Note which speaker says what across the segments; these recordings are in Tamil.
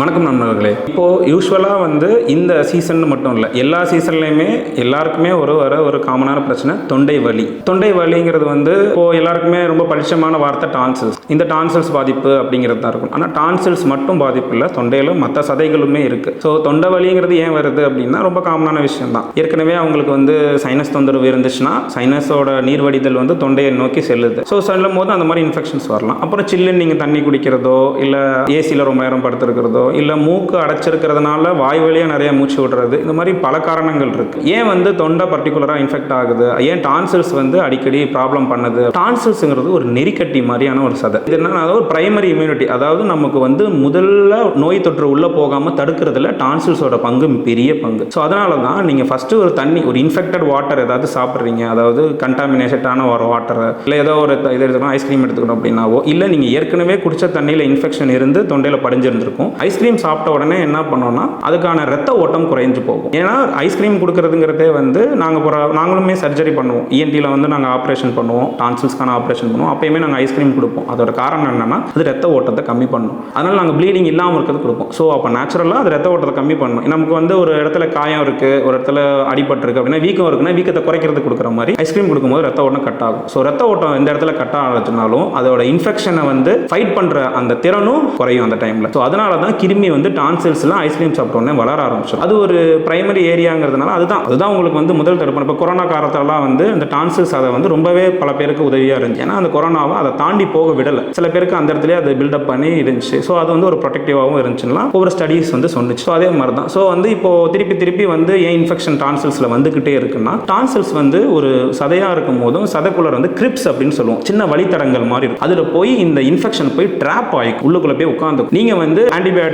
Speaker 1: வணக்கம் நண்பர்களே. இப்போது யூஸ்வலாக வந்து இந்த சீசன் மட்டும் இல்லை எல்லா சீசன்லையுமே எல்லாருக்குமே ஒரு வர ஒரு காமனான பிரச்சனை தொண்டை வலி. தொண்டை வலிங்கிறது வந்து இப்போது எல்லாருக்குமே ரொம்ப பரிச்சயமான வார்த்தை டான்சில்ஸ். இந்த டான்சில்ஸ் பாதிப்பு அப்படிங்கிறது தான் இருக்கும். ஆனால் டான்சில்ஸ் மட்டும் பாதிப்பு இல்லை தொண்டையில் மற்ற சதைகளுமே இருக்குது ஸோ தொண்டை வலிங்கிறது ஏன் வருது அப்படின்னா ரொம்ப காமனான விஷயம் தான். ஏற்கனவே அவங்களுக்கு வந்து சைனஸ் தொந்தரவு இருந்துச்சுன்னா சைனஸோட நீர் வடிதல் வந்து தொண்டையை நோக்கி செல்லுது. ஸோ செல்லும் போது அந்த மாதிரி இன்ஃபெக்ஷன்ஸ் வரலாம். அப்புறம் சில்லுன்னு நீங்கள் தண்ணி குடிக்கிறதோ இல்லை ஏசியில் ரொம்ப நேரம் படுத்துருக்கிறதோ இல்லை மூக்கு அடைச்சிருக்கிறதுனால வாய் வழியாக நிறைய மூச்சு விடுறது. இந்த மாதிரி பல காரணங்கள் இருக்குது ஏன் வந்து தொண்டை பர்டிகுலராக இன்ஃபெக்ட் ஆகுது? ஏன் டான்சில்ஸ் வந்து அடிக்கடி ப்ராப்ளம் பண்ணுது? டான்சில்ஸுங்கிறது ஒரு நெறிக்கட்டி மாதிரியான ஒரு சதை. இது என்னன்னா அதாவது ஒரு பிரைமரி இம்யூனிட்டி அதாவது நமக்கு வந்து முதல்ல நோய் தொற்று உள்ளே போகாமல் தடுக்கிறதுல டான்சில்ஸோட பங்கு பெரிய பங்கு. ஸோ அதனால தான் நீங்கள் ஃபஸ்ட்டு ஒரு தண்ணி ஒரு இன்ஃபெக்டட் வாட்டர் ஏதாவது சாப்பிட்றீங்க. அதாவது கண்டாமினேஷட்டான ஒரு வாட்டர் இல்லை ஏதோ ஒரு இது எடுத்துக்கணும் ஐஸ்கிரீம் எடுத்துக்கணும் அப்படின்னாவோ இல்லை நீங்கள் ஏற்கனவே குடித்த தண்ணியில் இன்ஃபெக்ஷன் இருந்து தொண்டையில் படிஞ்சிருந்திருக்கும். ஐஸ்கிரீம் சாப்பிட்ட உடனே என்ன பண்ணோம்னா அதுக்கான ரத்த ஓட்டம் குறைஞ்சு போகும். ஏன்னா ஐஸ்கிரீம் கொடுக்கறதுங்கிறதே வந்து நாங்கள் போகிற நாங்களுமே சர்ஜரி பண்ணுவோம். இஎன்டியில் வந்து நாங்கள் ஆப்ரேஷன் பண்ணுவோம். டான்சில்ஸ்க்கான ஆப்ரேஷன் பண்ணுவோம். அப்பயுமே நாங்கள் ஐஸ்கிரீம் கொடுப்போம். அதோட காரணம் என்னன்னா அது ரத்த ஓட்டத்தை கம்மி பண்ணும். அதனால் நாங்கள் ப்ளீடிங் இல்லாமல் இருக்கிறது கொடுப்போம். ஸோ அப்போ நேச்சுரலாக அது ரத்த ஓட்டத்தை கம்மி பண்ணணும் நமக்கு வந்து ஒரு இடத்துல காயம் இருக்குது ஒரு இடத்துல அடிபட்டிருக்கு அப்படின்னா வீக்கம் இருக்குன்னா வீக்கத்தை குறைக்கிறது கொடுக்குற மாதிரி ஐஸ்கிரீம் கொடுக்கும்போது ரத்த ஓட்டம் கட் ஆகும். ஸோ ரத்த ஓட்டம் எந்த இடத்துல கட் ஆகிறதுனாலும் அதோட இன்ஃபெக்ஷனை வந்து ஃபைட் பண்ணுற அந்த திறனும் குறையும் அந்த டைமில் ஸோ அதனால தான் கிருமி வந்து டான்சில்ஸ்லாம் ஐஸ்கிரீம் சாப்பிட்டோன்னே வளர ஆரம்பிச்சிடும் அது ஒரு பிரைமரி ஏரியாங்கிறதுனால அதுதான். அதுதான் உங்களுக்கு வந்து முதல் தடுப்பு. இப்போ கொரோனா காலத்திலலாம் வந்து இந்த டான்சில்ஸ் அதை வந்து ரொம்பவே பல பேருக்கு உதவியாக இருந்துச்சு. ஏன்னா அந்த கொரோனாவை அதை தாண்டி போக விடலை. சில பேருக்கு அந்த இடத்துல அதை பில்டப் பண்ணி இருந்துச்சு. ஸோ அது வந்து ஒரு ப்ரொடெக்டிவாகவும் இருந்துச்சுன்னா ஒவ்வொரு ஸ்டடீஸ் வந்து சொன்னிச்சு. ஸோ அதே மாதிரி தான் ஸோ வந்து இப்போ திருப்பி திருப்பி வந்து ஏன் இன்ஃபெக்ஷன் டான்சில்ஸில் வந்துக்கிட்டே இருக்குன்னா டான்சில்ஸ் வந்து ஒரு சதையாக இருக்கும் போதும் சதைக்குள்ளர் வந்து கிரிப்ஸ் அப்படின்னு சொல்லுவோம். சின்ன வழித்தடங்கள் மாதிரி இருக்கும். அதில் போய் இந்த இன்ஃபெக்ஷன் போய் ட்ராப் ஆகிக்கும் உள்ளுக்குள்ளே போய் உட்காந்து நீங்கள் வந்து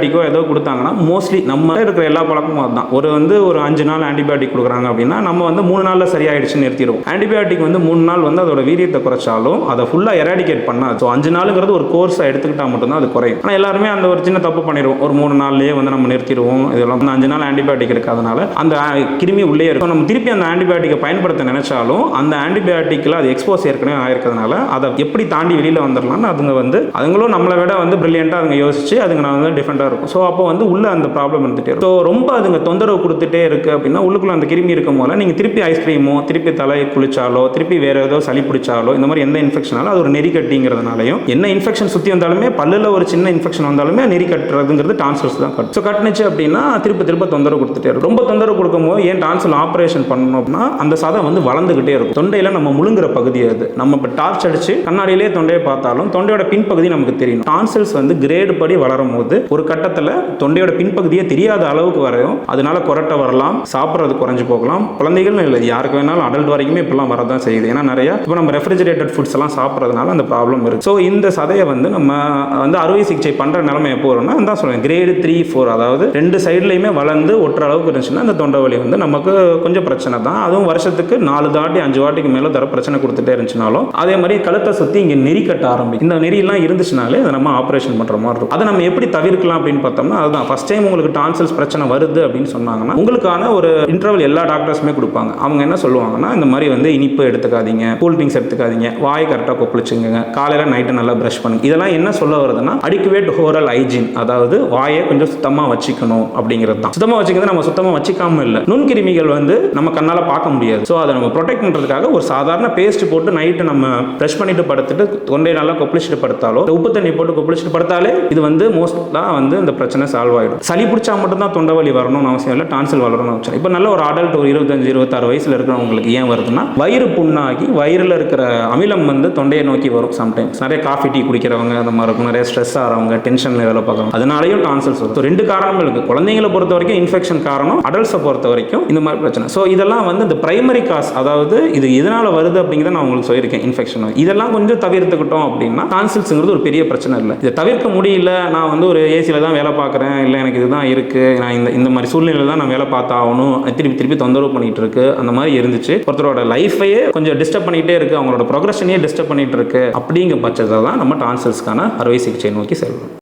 Speaker 1: ஆன்டிபயாட்டிக்கோ ஏதோ கொடுத்தாங்கன்னா மோஸ்ட்லி நம்ம இருக்கிற எல்லா பழக்கமும் அதுதான். ஒரு வந்து ஒரு அஞ்சு நாள் ஆன்டிபயாட்டிக் கொடுக்குறாங்க அப்படின்னா நம்ம வந்து மூணு நாளில் சரியாயிடுச்சுன்னு நிறுத்திடுவோம். ஆன்டிபயாட்டிக் வந்து மூணு நாள் வந்து அதோட வீரியத்தை குறைச்சாலும் அதை ஃபுல்லாக எராடிகேட் பண்ணாது ஸோ அஞ்சு நாளுங்கிறது ஒரு கோர்ஸை எடுத்துக்கிட்டால் மட்டும்தான் அது குறையும். ஆனால் எல்லாருமே அந்த ஒரு சின்ன தப்பு பண்ணிடுவோம். ஒரு மூணு நாள்லேயே வந்து நம்ம நிறுத்திடுவோம். இதெல்லாம் வந்து அஞ்சு நாள் ஆன்டிபயாட்டிக் இருக்காதனால அந்த கிருமி உள்ளே இருக்கும். நம்ம திருப்பி அந்த ஆன்டிபயாட்டிக்கை பயன்படுத்த நினைச்சாலும் அந்த ஆன்டிபயாட்டிக்கில் அது எக்ஸ்போஸ் ஏற்கனவே ஆயிருக்கிறதுனால அதை எப்படி தாண்டி வெளியில் வந்துடலாம்னு அதுங்க வந்து அதுங்களும் நம்மளை விட வந்து பிரில்லியண்ட்டாக அதுங்க யோசிச்சு அதுங்க நான் வந்து டிஃபரெண்டாக இருக்கும். ஸோ அப்போ வந்து உள்ள அந்த ப்ராப்ளம் இருந்துகிட்டே இருக்கும். ஸோ ரொம்ப அதுங்க தொந்தரவு கொடுத்துட்டே இருக்கு அப்படின்னா உள்ளுக்குள்ளே அந்த கிருமி இருக்கும் போல நீங்கள் திருப்பி ஐஸ்கிரீமோ திருப்பி தலை குளிச்சாலோ திருப்பி வேற ஏதோ சளி பிடிச்சாலோ இந்த மாதிரி எந்த இன்ஃபெக்ஷனாலும் அது ஒரு நெறி கட்டிங்கிறதுனாலையும் என்ன இன்ஃபெக்ஷன் சுற்றி வந்தாலுமே பல்லில் ஒரு சின்ன இன்ஃபெக்ஷன் வந்தாலுமே நெறி கட்டுறதுங்கிறது டான்சல்ஸ் தான் கட்டும் ஸோ கட்டுனுச்சு அப்படின்னா திருப்ப திருப்ப தொந்தரவு கொடுத்துட்டே இருக்கும். ரொம்ப தொந்தரவு கொடுக்கும்போது ஏன் டான்சல் ஆப்ரேஷன் பண்ணணும் அப்படின்னா அந்த சதம் வந்து வளர்ந்துகிட்டே இருக்கும். தொண்டையில் நம்ம முழுங்குற பகுதி அது. நம்ம இப்போ டார்ச் அடிச்சு கண்ணாடியிலே தொண்டையை பார்த்தாலும் தொண்டையோட பின்பகுதி நமக்கு தெரியும் டான்சல்ஸ் வந்து கிரேடு படி வளரும் போது ஒரு கட்டத்தில் தொண்டையோட பின்பகுதியே தெரியாத அளவுக்கு வரையும் அதனால கொரட்டை வரலாம் சாப்பிட்றது குறைஞ்சு போகலாம். குழந்தைகள் இல்லை யாருக்கு வேணாலும் அடல்ட் வரைக்குமே இப்பெல்லாம் வரதான் செய்யுது. ஏன்னா நிறைய இப்போ நம்ம ரெஃப்ரிஜரேட்டட் ஃபுட்ஸ் எல்லாம் சாப்பிட்றதுனால அந்த ப்ராப்ளம் இருக்கு. ஸோ இந்த சதையை வந்து நம்ம வந்து அறுவை சிகிச்சை பண்ணுற நிலைமை எப்போ வரும்னா தான் சொல்லுவேன் கிரேடு த்ரீ ஃபோர் அதாவது ரெண்டு சைட்லையுமே வளர்ந்து ஒட்டுற அளவுக்கு இருந்துச்சுன்னா அந்த தொண்டை வலி வந்து நமக்கு கொஞ்சம் பிரச்சனை தான். அதுவும் வருஷத்துக்கு நாலு தாட்டி அஞ்சு வாட்டிக்கு மேலே தர பிரச்சனை கொடுத்துட்டே இருந்துச்சுனாலும் அதே மாதிரி கழுத்தை சுற்றி இங்கே நெறி கட்ட ஆரம்பிக்கும். இந்த நெறியெல்லாம் இருந்துச்சுனாலே அதை நம்ம ஆப்ரேஷன் பண்ணுற மாதிரி இருக்கும். அதை நம்ம எப்படி தவிர்க்கலாம்? அப்படின்னு பார்த்தோம்னா அதுதான். ஃபஸ்ட் டைம் உங்களுக்கு டான்சல்ஸ் பிரச்சனை வருது அப்படின்னு சொன்னாங்கன்னா உங்களுக்கான ஒரு இன்டர்வல் எல்லா டாக்டர்ஸுமே கொடுப்பாங்க. அவங்க என்ன சொல்லுவாங்கன்னா இந்த மாதிரி வந்து இனிப்பு எடுத்துக்காதீங்க கூல் ட்ரிங்க்ஸ் எடுத்துக்காதீங்க வாய் கரெக்டாக கொப்பளிச்சுங்க காலையில் நைட்டு நல்லா ப்ரஷ் பண்ணுங்க. இதெல்லாம் என்ன சொல்ல வருதுன்னா அடிக்குவேட் ஹோரல் ஹைஜீன் அதாவது வாயை கொஞ்சம் சுத்தமாக வச்சுக்கணும் அப்படிங்கிறது தான். சுத்தமாக வச்சுக்கிறது நம்ம சுத்தமாக வச்சுக்காம இல்லை. நுண்கிருமிகள் வந்து நம்ம கண்ணால் பார்க்க முடியாது. ஸோ அதை நம்ம ப்ரொடெக்ட் பண்ணுறதுக்காக ஒரு சாதாரண பேஸ்ட் போட்டு நைட்டு நம்ம ப்ரஷ் பண்ணிட்டு படுத்துட்டு தொண்டை நல்லா கொப்பளிச்சுட்டு படுத்தாலோ உப்பு தண்ணி போட்டு கொப்பளிச்சுட்டு படுத்தாலே இது வந்து மோஸ்ட்டாக வந்து இந்த பிரச்சனை சால்வ் ஆகிடும் சளி பிடிச்சா மட்டும்தான் தொண்டை வலி வரணும்னு அவசியம் இல்லை டான்சில் வளரணும்னு அவசியம் இப்போ நல்ல ஒரு அடல்ட் ஒரு இருபத்தஞ்சு இருபத்தாறு வயசில் இருக்கிறவங்களுக்கு ஏன் வருதுன்னா வயிறு புண்ணாகி வயிறில் இருக்கிற அமிலம் வந்து தொண்டையை நோக்கி வரும் சம்டைம்ஸ் நிறைய காஃபி டீ குடிக்கிறவங்க அந்த மாதிரி இருக்கும். நிறைய ஸ்ட்ரெஸ் ஆகிறவங்க டென்ஷனில் வேலை பார்க்குறவங்க அதனாலையும் டான்சல்ஸ் வரும் ரெண்டு காரணங்கள் இருக்குது குழந்தைங்களை பொறுத்த வரைக்கும் இன்ஃபெக்ஷன் காரணம் அடல்ட்ஸை பொறுத்த வரைக்கும் இந்த மாதிரி பிரச்சனை. ஸோ இதெல்லாம் வந்து இந்த பிரைமரி காஸ் அதாவது இது எதனால் வருது அப்படிங்கிறத நான் உங்களுக்கு சொல்லியிருக்கேன் இன்ஃபெக்ஷன் இதெல்லாம் கொஞ்சம் தவிர்த்துக்கிட்டோம் அப்படின்னா டான்சில்ஸுங்கிறது ஒரு பெரிய பிரச்சனை இல்லை. இதை தவிர்க்க முடியல நான் வந்து ஒரு ஏசியில் தான் வேலை பார்க்குறேன். இல்லை எனக்கு இதுதான் இருக்குது நான் இந்த இந்த மாதிரி சூழ்நிலையில் தான் நான் வேலை பார்த்தாகணும். திருப்பி திருப்பி தொந்தரவு பண்ணிகிட்டு இருக்கு அந்த மாதிரி இருந்துச்சு. ஒருத்தரோட லைஃபையே கொஞ்சம் டிஸ்டர்ப் பண்ணிகிட்டே இருக்கு. அவங்களோட ப்ரொக்ரஷனையே டிஸ்டர்ப் பண்ணிகிட்டு இருக்கு அப்படிங்கிற பட்சத்தில் தான் நம்ம டான்சர்ஸ்க்கான அறுவை சிகிச்சை நோக்கி செல்வோம்